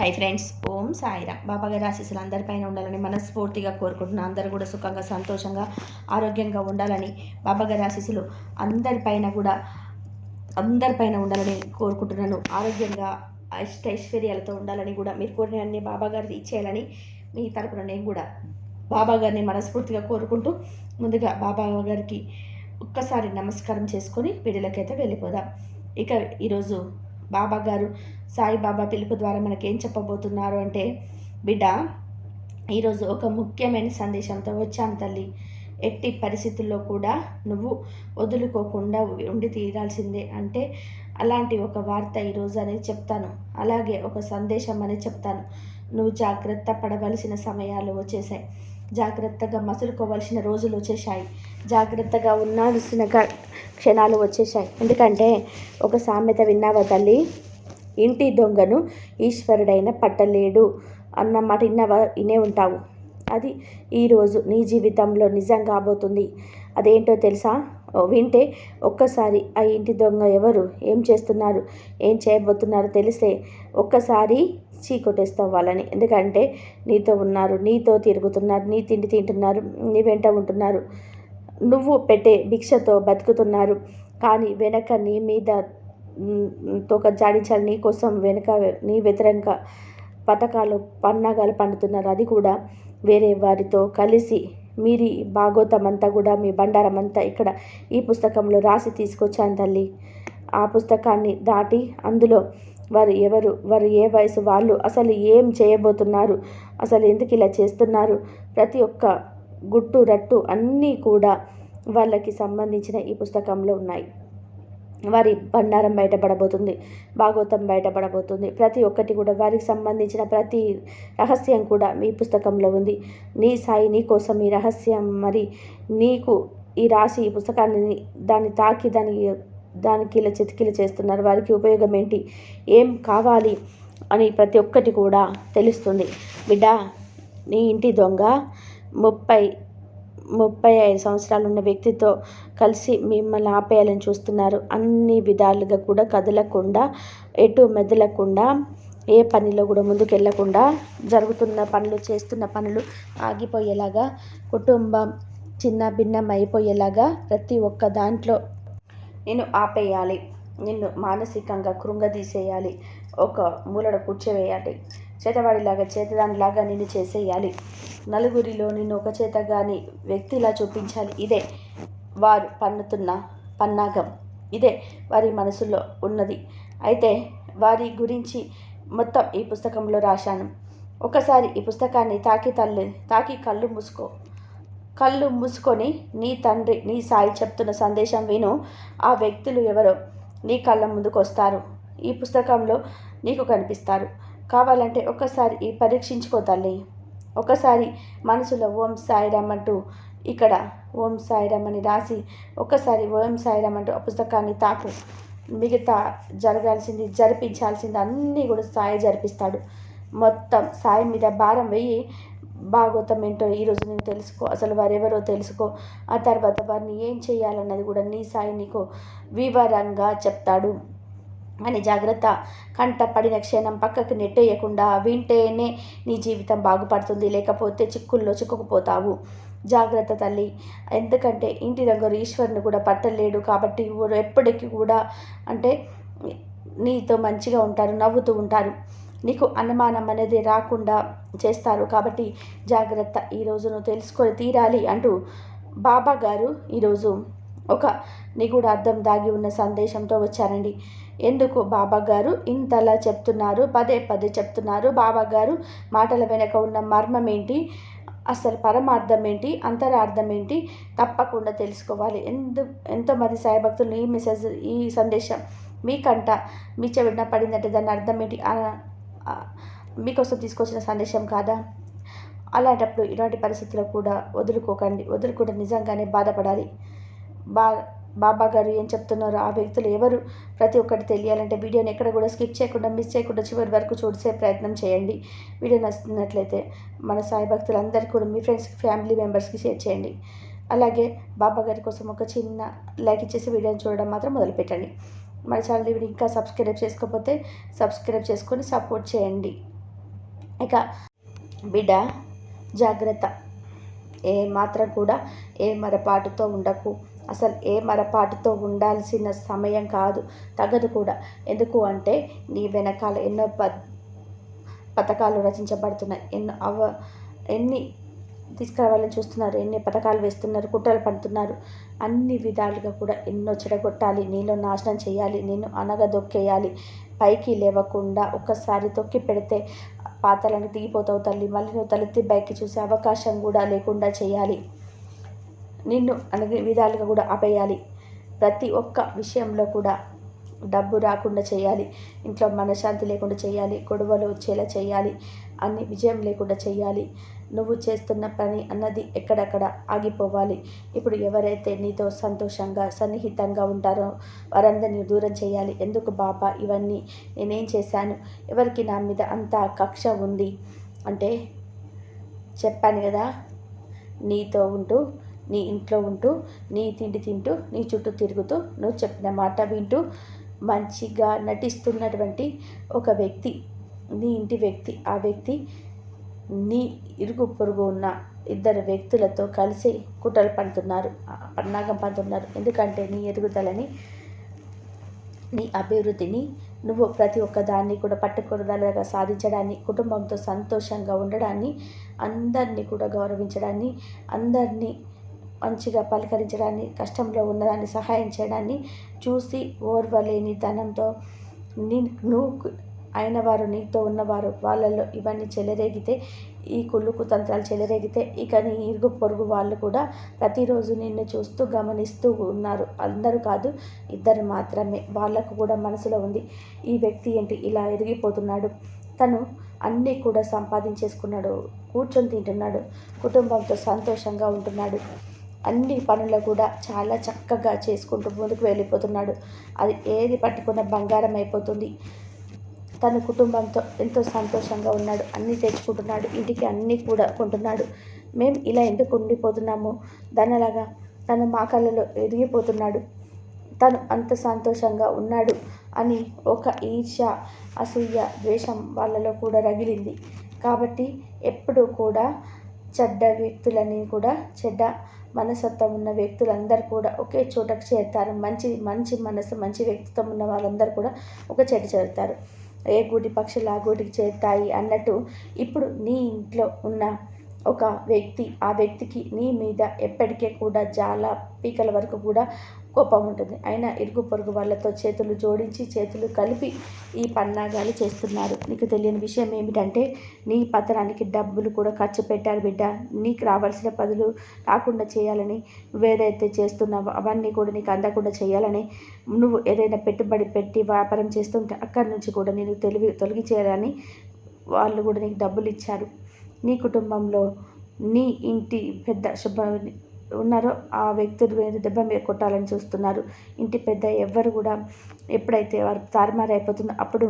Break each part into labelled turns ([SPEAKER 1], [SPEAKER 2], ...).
[SPEAKER 1] High friends ఓం సాయిరామ్. బాబా గారి ఆశీస్సులు అందరిపైన ఉండాలని మనస్ఫూర్తిగా కోరుకుంటున్నాను అందరూ కూడా సుఖంగా సంతోషంగా ఆరోగ్యంగా ఉండాలని బాబా గారి ఆశీస్సులు అందరిపైన కూడా అందరిపైన ఉండాలని కోరుకుంటున్నాను. ఆరోగ్యంగా అష్ట ఐశ్వర్యాలతో ఉండాలని కూడా మీరు కోరిన అన్ని బాబా గారిని ఇచ్చేయాలని మీ తరపున నేను కూడా బాబా గారిని మనస్ఫూర్తిగా కోరుకుంటూ ముందుగా బాబా గారికి ఒక్కసారి నమస్కారం చేసుకొని వీడియోలకైతే వెళ్ళిపోదాం. ఇక ఈరోజు బాబా గారు సాయిబాబా పిలుపు ద్వారా మనకేం చెప్పబోతున్నారు అంటే బిడ్డ ఈరోజు ఒక ముఖ్యమైన సందేశంతో వచ్చాను తల్లి. ఎట్టి పరిస్థితుల్లో కూడా నువ్వు వదులుకోకుండా ఉండి తీరాల్సిందే. అంటే అలాంటి ఒక వార్త ఈరోజు అనేది చెప్తాను. అలాగే ఒక సందేశం అనేది చెప్తాను. నువ్వు జాగ్రత్త పడవలసిన సమయాలు వచ్చేసాయి. జాగ్రత్తగా మసులుకోవాల్సిన రోజులు వచ్చేసాయి జాగ్రత్తగా ఉండాల్సిన క్షణాలు వచ్చేసాయి ఎందుకంటే ఒక సామెత విన్నావా తల్లి? ఇంటి దొంగను ఈశ్వరుడైన పట్టలేడు అన్నమాట విన్నావా? వినే ఉంటావు. అది ఈరోజు నీ జీవితంలో నిజం కాబోతుంది. అదేంటో తెలుసా? వింటే ఒక్కసారి ఆ ఇంటి దొంగ ఎవరు? ఏం చేస్తున్నారు? ఏం చేయబోతున్నారో తెలిస్తే ఒక్కసారి చీకొట్టేస్తావు వాళ్ళని. ఎందుకంటే నీతో ఉన్నారు నీతో తిరుగుతున్నారు నీ తిండి తింటున్నారు నీ వెంట ఉంటున్నారు. నువ్వు పెట్టే భిక్షతో బతుకుతున్నారు. కానీ వెనక నీ మీద తోక జాడించాలి నీ కోసం వెనక నీ వ్యతిరేక పథకాలు పన్నాగాలు పండుతున్నారు. అది కూడా వేరే వారితో కలిసి మీరి భాగోతం అంతా కూడా మీ బండారం అంతా ఇక్కడ ఈ పుస్తకంలో రాసి తీసుకొచ్చాను తల్లి. ఆ పుస్తకాన్ని దాటి అందులో వారు ఎవరు? వారు ఏ వయసు? వాళ్ళు అసలు ఏం చేయబోతున్నారు? అసలు ఎందుకు ఇలా చేస్తున్నారు? ప్రతి ఒక్క గుట్టు రట్టు అన్నీ కూడా వాళ్ళకి సంబంధించిన ఈ పుస్తకంలో ఉన్నాయి. వారి బండారం బయటపడబోతుంది భాగవతం బయటపడబోతుంది. ప్రతి ఒక్కటి కూడా వారికి సంబంధించిన ప్రతి రహస్యం కూడా మీ పుస్తకంలో ఉంది. నీ సాయి నీ కోసం ఈ రహస్యం మరి నీకు ఈ రాసి ఈ పుస్తకాన్ని దాన్ని తాకి దాని దానికి ఇలా చితికిల చేస్తున్నారు. వారికి ఉపయోగం ఏంటి? ఏం కావాలి? అని ప్రతి ఒక్కటి కూడా తెలుస్తుంది. బిడ్డ నీ ఇంటి దొంగ ముప్పై ముప్పై ఐదు సంవత్సరాలు ఉన్న వ్యక్తితో కలిసి మిమ్మల్ని ఆపేయాలని చూస్తున్నారు. అన్ని విధాలుగా కూడా కదలకుండా ఎటు మెదలకుండా ఏ పనిలో కూడా ముందుకు వెళ్ళకుండా జరుగుతున్న పనులు చేస్తున్న పనులు ఆగిపోయేలాగా కుటుంబం చిన్న భిన్నం అయిపోయేలాగా ప్రతి ఒక్క దాంట్లో నేను ఆపేయాలి. నిన్ను మానసికంగా కృంగదీసేయాలి. ఒక మూలడ కూర్చోవేయాలి. చేతవాడిలాగా చేతదానిలాగా నిన్ను చేసేయాలి. నలుగురిలో నిన్ను ఒక చేతగాని వ్యక్తిలా చూపించాలి. ఇదే వారు పన్నుతున్న పన్నాగం. ఇదే వారి మనసులో ఉన్నది. అయితే వారి గురించి మొత్తం ఈ పుస్తకంలో రాశాను. ఒకసారి ఈ పుస్తకాన్ని తాకి తల్లి తాకి కళ్ళు మూసుకో. కళ్ళు మూసుకొని నీ తండ్రి నీ సాయి చెప్తున్న సందేశం విను. ఆ వ్యక్తులు ఎవరో నీ కళ్ళ ముందుకు వస్తారు. ఈ పుస్తకంలో నీకు కనిపిస్తారు. కావాలంటే ఒక్కసారి ఈ పరీక్షించుకో తల్లి. ఒకసారి మనసులో ఓం సాయిరామ్ అంటూ ఇక్కడ ఓం సాయిరామ్ అని రాసి ఒక్కసారి ఓం సాయిరామ్ అంటూ ఆ పుస్తకాన్ని తాకు. మిగతా జరగాల్సింది జరిపించాల్సింది అన్నీ కూడా సాయి జరిపిస్తాడు. మొత్తం సాయి మీద భారం వెయ్యి భాగవతం ఏంటో ఈరోజు నేను తెలుసుకో అసలు వారెవరో తెలుసుకో. ఆ తర్వాత వారిని ఏం చేయాలన్నది కూడా నీ సాయి నీకు వివరంగా చెప్తాడు. అని జాగ్రత్త. కంట పడిన క్షణం పక్కకు నెట్టేయకుండా వింటేనే నీ జీవితం బాగుపడుతుంది. లేకపోతే చిక్కుల్లో చిక్కుకుపోతావు. జాగ్రత్త తల్లి. ఎందుకంటే ఇంటి దగ్గర ఈశ్వరుని కూడా పట్టలేడు కాబట్టి ఎప్పటికీ కూడా అంటే నీతో మంచిగా ఉంటారు నవ్వుతూ ఉంటారు. నీకు అనుమానం అనేది రాకుండా చేస్తారు. కాబట్టి జాగ్రత్త ఈరోజు నువ్వు తెలుసుకొని తీరాలి అంటూ బాబా గారు ఈరోజు ఒక నిగూఢ అర్థం దాగి ఉన్న సందేశంతో వచ్చారండి. ఎందుకు బాబా గారు ఇంతలా చెప్తున్నారు? పదే పదే చెప్తున్నారు. బాబా గారు మాటల వెనక ఉన్న మర్మం ఏంటి? అసలు పరమార్థం ఏంటి? అంతరార్థం ఏంటి? తప్పకుండా తెలుసుకోవాలి. ఎందు ఎంతోమంది సాయభక్తులు ఈ మెసేజ్ ఈ సందేశం మీకంట మీ చెవిన పడిందంటే దాని అర్థం ఏంటి? మీకోసం తీసుకొచ్చిన సందేశం కాదా? అలాంటప్పుడు ఇలాంటి పరిస్థితుల్లో కూడా వదులుకోకండి. వదులుకుంటే నిజంగానే బాధపడాలి. బా బాబా గారు ఏం చెప్తున్నారో ఆ వ్యక్తులు ఎవరు? ప్రతి ఒక్కటి తెలియాలంటే వీడియోని ఎక్కడ కూడా స్కిప్ చేయకుండా మిస్ చేయకుండా చివరి వరకు చూసే ప్రయత్నం చేయండి. వీడియో నచ్చుతున్నట్లయితే మన సాయి భక్తులందరికీ కూడా మీ ఫ్రెండ్స్కి ఫ్యామిలీ మెంబర్స్కి షేర్ చేయండి. అలాగే బాబా గారి కోసం ఒక చిన్న లైక్ ఇచ్చేసి వీడియోని చూడడం మాత్రం మొదలుపెట్టండి. మన ఛానల్ ఇంకా సబ్స్క్రైబ్ చేసుకోకపోతే సబ్స్క్రైబ్ చేసుకొని సపోర్ట్ చేయండి. ఇక బిడ్డ జాగ్రత్త. ఏ మాత్రం కూడా ఏ మరపాటుతో ఉండకు. అసలు ఏ మరపాటుతో ఉండాల్సిన సమయం కాదు తగదు కూడా. ఎందుకు అంటే నీ వెనకాల ఎన్నో ప పథకాలు రచించబడుతున్నాయి. ఎన్నో అవ ఎన్ని తీసుకురావాలని చూస్తున్నారు. ఎన్ని పథకాలు వేస్తున్నారు కుట్రలు పడుతున్నారు. అన్ని విధాలుగా కూడా ఎన్నో చెడగొట్టాలి. నేను నాశనం చేయాలి. నేను అనగదొక్కేయాలి. పైకి లేవకుండా ఒక్కసారి తొక్కి పెడితే పాతలను దిగిపోతావు తల్లి. మళ్ళీ నువ్వు తలెత్తి పైకి చూసే అవకాశం కూడా లేకుండా చేయాలి. నిన్ను అన్ని విధాలుగా కూడా ఆపేయాలి. ప్రతి ఒక్క విషయంలో కూడా డబ్బు రాకుండా చేయాలి. ఇంట్లో మనశ్శాంతి లేకుండా చేయాలి. గొడవలు వచ్చేలా చేయాలి. అన్ని విజయం లేకుండా చేయాలి. నువ్వు చేస్తున్న పని అన్నది ఎక్కడెక్కడ ఆగిపోవాలి. ఇప్పుడు ఎవరైతే నీతో సంతోషంగా సన్నిహితంగా ఉంటారో వారందరినీ దూరం చేయాలి. ఎందుకు బాబా? ఇవన్నీ నేనేం చేశాను? ఎవరికి నా మీద అంత కక్ష ఉంది? అంటే చెప్పాను కదా నీతో ఉంటూ నీ ఇంట్లో ఉంటూ నీ తిండి తింటూ నీ చుట్టూ తిరుగుతూ నువ్వు చెప్పిన మాట వింటూ మంచిగా నటిస్తున్నటువంటి ఒక వ్యక్తి నీ ఇంటి వ్యక్తి ఆ వ్యక్తి నీ ఇరుగు పొరుగు ఉన్న ఇద్దరు వ్యక్తులతో కలిసి కుట్రలు పండుతున్నారు పన్నాగం పండుతున్నారు. ఎందుకంటే నీ ఎదుగుదలని నీ అభివృద్ధిని నువ్వు ప్రతి ఒక్క దాన్ని కూడా పట్టుకుదలగా సాధించడాన్ని కుటుంబంతో సంతోషంగా ఉండడాన్ని అందరినీ కూడా గౌరవించడాన్ని అందరినీ మంచిగా పలకరించడాన్ని కష్టంలో ఉన్నదాన్ని సహాయం చేయడాన్ని చూసి ఓర్వలేని ధనంతో నీ నువ్వు అయిన వారు నీతో ఉన్నవారు వాళ్ళల్లో ఇవన్నీ చెలరేగితే ఈ కుళ్ళుకు తంత్రాలు చెలరేగితే ఇక నీ ఇరుగు పొరుగు వాళ్ళు కూడా ప్రతిరోజు నిన్ను చూస్తూ గమనిస్తూ ఉన్నారు. అందరూ కాదు ఇద్దరు మాత్రమే. వాళ్ళకు కూడా మనసులో ఉంది ఈ వ్యక్తి ఏంటి? ఇలా ఎదిగిపోతున్నాడు తను అన్నీ కూడా సంపాదించేసుకున్నాడు. కూర్చొని తింటున్నాడు. కుటుంబంతో సంతోషంగా ఉంటున్నాడు. అన్ని పనులు కూడా చాలా చక్కగా చేసుకుంటూ ముందుకు వెళ్ళిపోతున్నాడు. అది ఏది పట్టుకున్న బంగారం అయిపోతుంది. తన కుటుంబంతో ఎంతో సంతోషంగా ఉన్నాడు. అన్నీ తెచ్చుకుంటున్నాడు. ఇంటికి అన్నీ కూడా కొంటున్నాడు. మేము ఇలా ఎందుకు ఉండిపోతున్నాము? దానిలాగా తను మా కళ్ళలో ఎదిగిపోతున్నాడు. తను అంత సంతోషంగా ఉన్నాడు అని ఒక ఈర్ష అసూయ ద్వేషం వాళ్ళలో కూడా రగిలింది. కాబట్టి ఎప్పుడూ కూడా చెడ్డ వ్యక్తులని కూడా చెడ్డ మనసత్వం ఉన్న వ్యక్తులందరూ కూడా ఒకే చోటకు చేరుతారు. మంచి మంచి మనసు మంచి వ్యక్తిత్వం ఉన్న వాళ్ళందరూ కూడా ఒక చెడ్డ చేరుతారు. ఏ గూటి పక్షులు ఆ గూటికి చేరుతాయి అన్నట్టు ఇప్పుడు నీ ఇంట్లో ఉన్న ఒక వ్యక్తి ఆ వ్యక్తికి నీ మీద ఎప్పటికే కూడా చాలా పీకల వరకు కూడా కోపం ఉంటుంది అయినా ఇరుగు పొరుగు వాళ్ళతో చేతులు జోడించి చేతులు కలిపి ఈ పన్నాగాలు చేస్తున్నారు. నీకు తెలియని విషయం ఏమిటంటే నీ పత్రానికి డబ్బులు కూడా ఖర్చు పెట్టారు బిడ్డ. నీకు రావాల్సిన పదులు రాకుండా చేయాలని నువ్వేదైతే చేస్తున్నావో అవన్నీ కూడా నీకు అందకుండా చేయాలని నువ్వు ఏదైనా పెట్టుబడి పెట్టి వ్యాపారం చేస్తుంటే అక్కడి నుంచి కూడా నేను తెలివి తొలగి చేయాలని వాళ్ళు కూడా నీకు డబ్బులు ఇచ్చారు. నీ కుటుంబంలో నీ ఇంటి పెద్ద శుభ ఉన్నారో ఆ వ్యక్తులు మీద దెబ్బ మీద కొట్టాలని చూస్తున్నారు. ఇంటి పెద్ద ఎవ్వరు కూడా ఎప్పుడైతే వారు తారుమారైపోతుందో అప్పుడు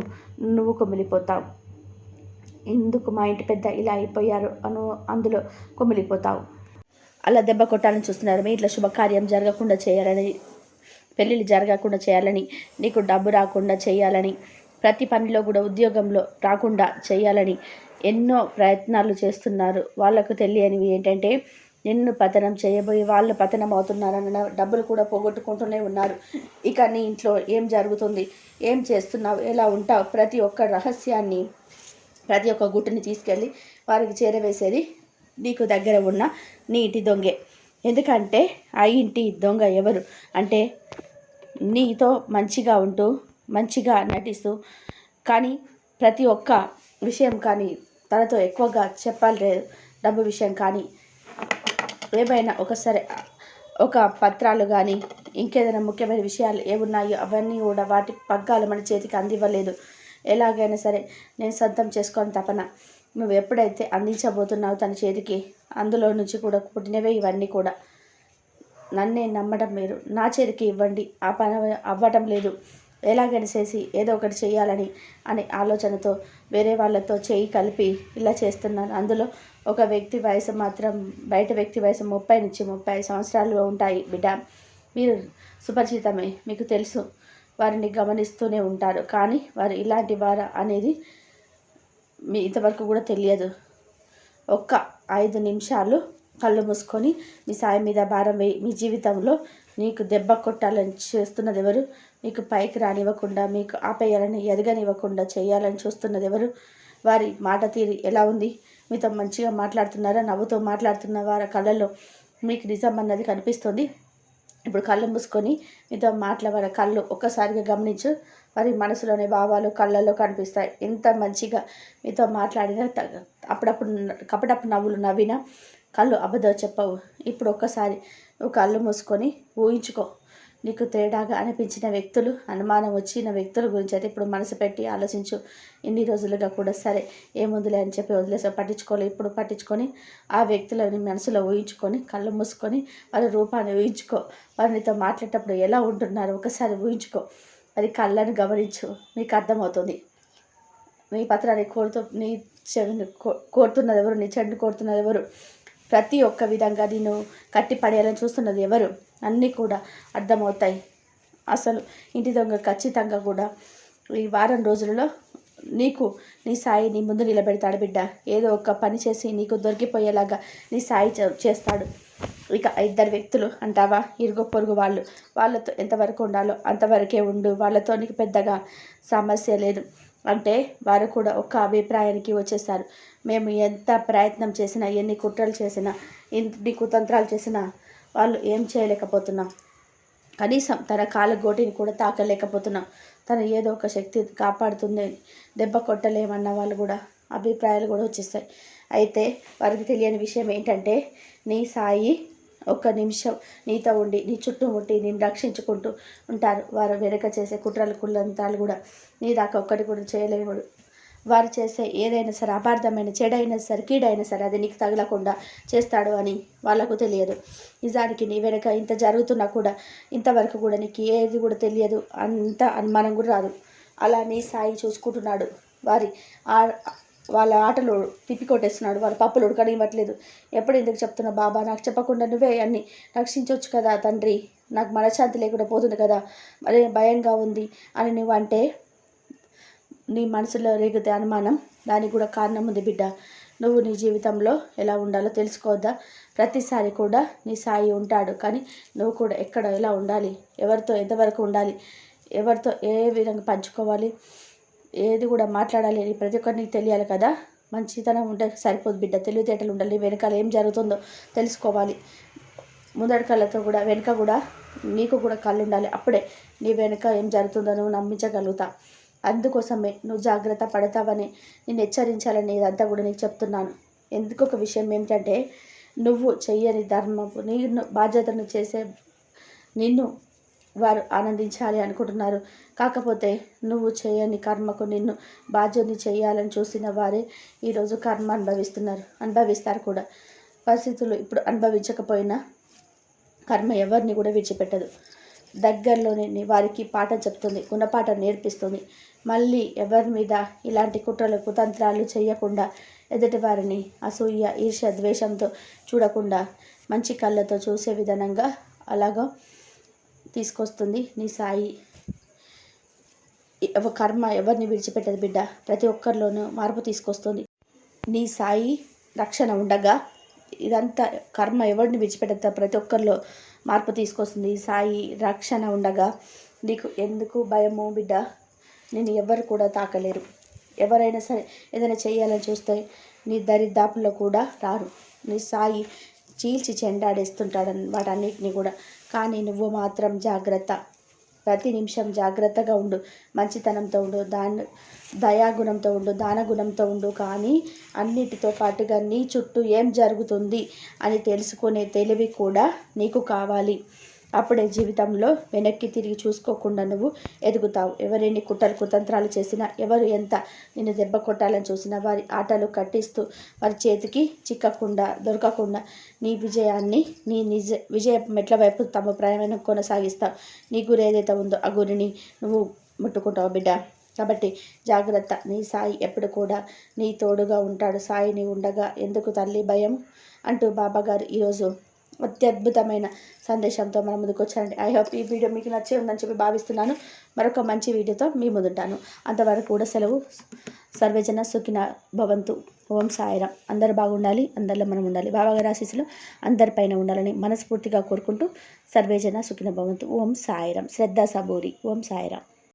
[SPEAKER 1] నువ్వు కుమిలిపోతావు. ఎందుకు మా ఇంటి పెద్ద ఇలా అయిపోయారు అను అందులో కుమిలిపోతావు? అలా దెబ్బ కొట్టాలని చూస్తున్నారు. మీ ఇంట్లో శుభకార్యం జరగకుండా చేయాలని పెళ్ళిళ్ళు జరగకుండా చేయాలని నీకు డబ్బు రాకుండా చేయాలని ప్రతి పనిలో కూడా ఉద్యోగంలో రాకుండా చేయాలని ఎన్నో ప్రయత్నాలు చేస్తున్నారు. వాళ్ళకు తెలియనివి ఏంటంటే నిన్ను పతనం చేయబోయి వాళ్ళు పతనం అవుతున్నారన్న డబ్బులు కూడా పోగొట్టుకుంటూనే ఉన్నారు. ఇక నీ ఇంట్లో ఏం జరుగుతుంది? ఏం చేస్తున్నావు? ఎలా ఉంటావు? ప్రతి ఒక్క రహస్యాన్ని ప్రతి ఒక్క గుట్టుని తీసుకెళ్ళి వారికి చేరవేసేది నీకు దగ్గర ఉన్న నీ ఇంటి దొంగే. ఎందుకంటే ఆ ఇంటి దొంగ ఎవరు? అంటే నీతో మంచిగా ఉంటూ మంచిగా నటిస్తూ కానీ ప్రతి ఒక్క విషయం కానీ తనతో ఎక్కువగా చెప్పాలి డబ్బు విషయం కానీ ఏమైనా ఒకసారి ఒక పత్రాలు కానీ ఇంకేదైనా ముఖ్యమైన విషయాలు ఏమున్నాయో అవన్నీ కూడా వాటి పగ్గాలు మన చేతికి అందివ్వలేదు. ఎలాగైనా సరే నేను సొంతం చేసుకొని తపన. నువ్వు ఎప్పుడైతే అందించబోతున్నావు తన చేతికి అందులో నుంచి కూడా పుట్టినవే ఇవన్నీ కూడా. నన్నే నమ్మడం మీరు నా చేతికి ఇవ్వండి. ఆ పని అవ్వటం లేదు. ఎలాగైనా చేసి ఏదో ఒకటి చేయాలని అనే ఆలోచనతో వేరే వాళ్ళతో చేయి కలిపి ఇలా చేస్తున్నాను. అందులో ఒక వ్యక్తి వయసు మాత్రం బయట వ్యక్తి వయసు ముప్పై నుంచి ముప్పై సంవత్సరాలు ఉంటాయి బిడ్డ. మీరు సుపరిచితమే మీకు తెలుసు. వారిని గమనిస్తూనే ఉంటారు. కానీ వారు ఇలాంటి వారు అనేది మీ ఇంతవరకు కూడా తెలియదు. ఒక్క ఐదు నిమిషాలు కళ్ళు మూసుకొని మీ సాయం మీద భారం వేయి. మీ జీవితంలో నీకు దెబ్బ కొట్టాలని చేస్తున్నది ఎవరు మీకు పైకి రానివ్వకుండా మీకు ఆపేయాలని ఎదగనివ్వకుండా చేయాలని చూస్తున్నది ఎవరు వారి మాట తీరి ఎలా ఉంది? మీతో మంచిగా మాట్లాడుతున్నారా నవ్వుతో మాట్లాడుతున్న వారి మీకు నిజం అన్నది కనిపిస్తుంది. ఇప్పుడు కళ్ళు మూసుకొని మీతో మాట్లాడే కళ్ళు ఒక్కసారిగా గమనించు. వారి మనసులోని భావాలు కళ్ళల్లో కనిపిస్తాయి. ఎంత మంచిగా మీతో మాట్లాడినా అప్పుడప్పుడు కపటప్పుడు నవ్వులు నవ్వినా కళ్ళు అబద్ధం చెప్పవు. ఇప్పుడు ఒక్కసారి నువ్వు కళ్ళు మూసుకొని ఊహించుకో. నీకు తేడాగా అనిపించిన వ్యక్తులు అనుమానం వచ్చిన వ్యక్తుల గురించి అయితే ఇప్పుడు మనసు పెట్టి ఆలోచించు. ఇన్ని రోజులుగా కూడా సరే ఏముందిలే అని చెప్పి వదిలేసా పట్టించుకోలే. ఇప్పుడు పట్టించుకొని ఆ వ్యక్తులని మనసులో ఊహించుకొని కళ్ళు మూసుకొని వాళ్ళ రూపాన్ని ఊహించుకో. వారు నీతో మాట్లాడేటప్పుడు ఎలా ఉంటున్నారు ఒకసారి ఊహించుకో. అది కళ్ళని గమనించు. మీకు అర్థమవుతుంది. నీ పత్రాన్ని కోరుతూ నీ చెవిని కోరుతున్నది ఎవరు? నీ చెడుని కోరుతున్నది ఎవరు? ప్రతి ఒక్క విధంగా నేను కట్టి పడేయాలని చూస్తున్నది ఎవరు? అన్నీ కూడా అర్థమవుతాయి. అసలు ఇంటి దొంగ ఖచ్చితంగా కూడా ఈ వారం రోజులలో నీకు నీ సాయి నీ ముందు నిలబెడతాడు బిడ్డ. ఏదో ఒక పని చేసి నీకు దొరికిపోయేలాగా నీ సాయి చేస్తాడు. ఇక ఇద్దరు వ్యక్తులు అంటావా? ఇరుగు పొరుగు వాళ్ళు. వాళ్ళతో ఎంతవరకు ఉండాలో అంతవరకే ఉండు. వాళ్ళతో నీకు పెద్దగా సమస్య లేదు. అంటే వారు కూడా ఒక అభిప్రాయానికి వచ్చేసారు. మేము ఎంత ప్రయత్నం చేసినా ఎన్ని కుట్రలు చేసినా ఎన్ని కుతంత్రాలు చేసినా వాళ్ళు ఏం చేయలేకపోతున్నాం. కనీసం తన కాళ్ళ గోటిని కూడా తాకలేకపోతున్నాం. తను ఏదో ఒక శక్తి కాపాడుతుంది దెబ్బ కొట్టలేమన్న వాళ్ళు కూడా అభిప్రాయాలు కూడా వచ్చేస్తాయి అయితే వారికి తెలియని విషయం ఏంటంటే నీ సాయి ఒక్క నిమిషం నీతో ఉండి నీ చుట్టూ ఉండి నేను రక్షించుకుంటూ ఉంటారు. వారు వెనక చేసే కుట్రలు కుళ్ళంతాలు కూడా నీ దాకా ఒక్కటి కూడా చేయలేవు వారు చేసే ఏదైనా సరే అపార్థమైన చెడైనా సరే కీడైనా సరే అది నీకు తగలకుండా చేస్తాడు అని వాళ్ళకు తెలియదు. నిజానికి నీ వెనక ఇంత జరుగుతున్నా కూడా ఇంతవరకు కూడా నీకు ఏది కూడా తెలియదు. అంత అనుమానం కూడా రాదు. అలా నీ సాయి చూసుకుంటున్నాడు. వారి వాళ్ళ ఆటలు తిప్పి కొట్టేస్తున్నాడు వాళ్ళ పప్పులు ఉడకనివ్వట్లేదు. ఎప్పుడు ఎందుకు చెప్తున్నా బాబా? నాకు చెప్పకుండా నువ్వే అన్ని రక్షించవచ్చు కదా తండ్రి. నాకు మనశ్శాంతి లేకుండా పోతుంది కదా. మరి భయంగా ఉంది అని నువ్వు అంటే నీ మనసులో రేగితే అనుమానం. దానికి కూడా కారణం ఉంది బిడ్డ. నువ్వు నీ జీవితంలో ఎలా ఉండాలో తెలుసుకోవద్దా? ప్రతిసారి కూడా నీ సాయి ఉంటాడు కానీ నువ్వు కూడా ఎక్కడ ఎలా ఉండాలి? ఎవరితో ఎంతవరకు ఉండాలి? ఎవరితో ఏ విధంగా పంచుకోవాలి? ఏది కూడా మాట్లాడాలి అని ప్రతి ఒక్కరికి తెలియాలి కదా? మంచితనం ఉంటే సరిపోదు బిడ్డ. తెలివితేటలు ఉండాలి. వెనకాల ఏం జరుగుతుందో తెలుసుకోవాలి. ముందడి కళ్ళతో కూడా వెనుక కూడా నీకు కూడా కళ్ళు ఉండాలి. అప్పుడే నీ వెనుక ఏం జరుగుతుందో నువ్వు నమ్మించగలుగుతా. అందుకోసమే నువ్వు జాగ్రత్త పడతావని నేను హెచ్చరించాలని ఇదంతా కూడా నీకు చెప్తున్నాను. ఎందుకు ఒక విషయం ఏమిటంటే నువ్వు చెయ్యని ధర్మపు నీ బాధ్యతను చేసే నిన్ను వారు ఆనందించాలి అనుకుంటున్నారు. కాకపోతే నువ్వు చేయని కర్మకు నిన్ను బాధ్యని చేయాలని చూసిన వారే ఈరోజు కర్మ అనుభవిస్తున్నారు. అనుభవిస్తారు కూడా. పరిస్థితులు ఇప్పుడు అనుభవించకపోయినా కర్మ ఎవరిని కూడా విడిచిపెట్టదు. దగ్గరలోనే వారికి పాట చెప్తుంది గుణపాఠం నేర్పిస్తుంది. మళ్ళీ ఎవరి మీద ఇలాంటి కుట్రలు కుతంత్రాలు చేయకుండా ఎదుటి వారిని అసూయ ఈర్ష్య ద్వేషంతో చూడకుండా మంచి కళ్ళతో చూసే విధానంగా అలాగా తీసుకొస్తుంది నీ సాయి. కర్మ ఎవరిని విడిచిపెట్టదు బిడ్డ. ప్రతి ఒక్కరిలోనూ మార్పు తీసుకొస్తుంది. నీ సాయి రక్షణ ఉండగా ఇదంతా కర్మ ఎవరిని విడిచిపెట్టదు ప్రతి ఒక్కరిలో మార్పు తీసుకొస్తుంది. సాయి రక్షణ ఉండగా నీకు ఎందుకు భయము బిడ్డ? నేను ఎవరు కూడా తాకలేరు. ఎవరైనా సరే ఏదైనా చేయాలని చూస్తే నీ దరిదాపుల్లో కూడా రారు. నీ సాయి చీల్చి చెండాడేస్తుంటాడు వాటన్నిటిని కూడా. కానీ నువ్వు మాత్రం జాగ్రత్త. ప్రతి నిమిషం జాగ్రత్తగా ఉండు. మంచితనంతో ఉండు దాని దయాగుణంతో ఉండు దానగుణంతో ఉండు. కానీ అన్నిటితో పాటుగా నీ చుట్టూ ఏం జరుగుతుంది అని తెలుసుకునే తెలివి కూడా నీకు కావాలి. అప్పుడే జీవితంలో వెనక్కి తిరిగి చూసుకోకుండా నువ్వు ఎదుగుతావు. ఎవరెన్ని కుట్రలు కుతంత్రాలు చేసినా ఎవరు ఎంత నిన్ను దెబ్బ కొట్టాలని చూసినా వారి ఆటలు కట్టిస్తూ వారి చేతికి చిక్కకుండా దొరకకుండా నీ విజయాన్ని నీ నిజ విజయ మెట్ల వైపు తమ ప్రయాణం కొనసాగిస్తావు. నీ గురి ఏదైతే ఉందో ఆ గురిని నువ్వు ముట్టుకుంటావు బిడ్డ. కాబట్టి జాగ్రత్త. నీ సాయి ఎప్పుడు కూడా నీ తోడుగా ఉంటాడు. సాయిని ఉండగా ఎందుకు తల్లి భయం? అంటూ బాబాగారు ఈరోజు అత్యద్భుతమైన సందేశంతో మన ముందుకు వచ్చానండి ఐ హోప్ ఈ వీడియో మీకు నచ్చే ఉందని చెప్పి భావిస్తున్నాను. మరొక మంచి వీడియోతో మీ ముందుంటాను. అంతవరకు కూడా సెలవు. సర్వేజన సుఖిన భవంతు. ఓం సాయిరాం అందరు బాగుండాలి అందరిలో మనం ఉండాలి. బాబాగారి ఆశీస్సులు అందరిపైన ఉండాలని మనస్ఫూర్తిగా కోరుకుంటూ సర్వేజన సుఖిన భవంతు. ఓం సాయిరాం శ్రద్ధ సబూరి. ఓం సాయిరాం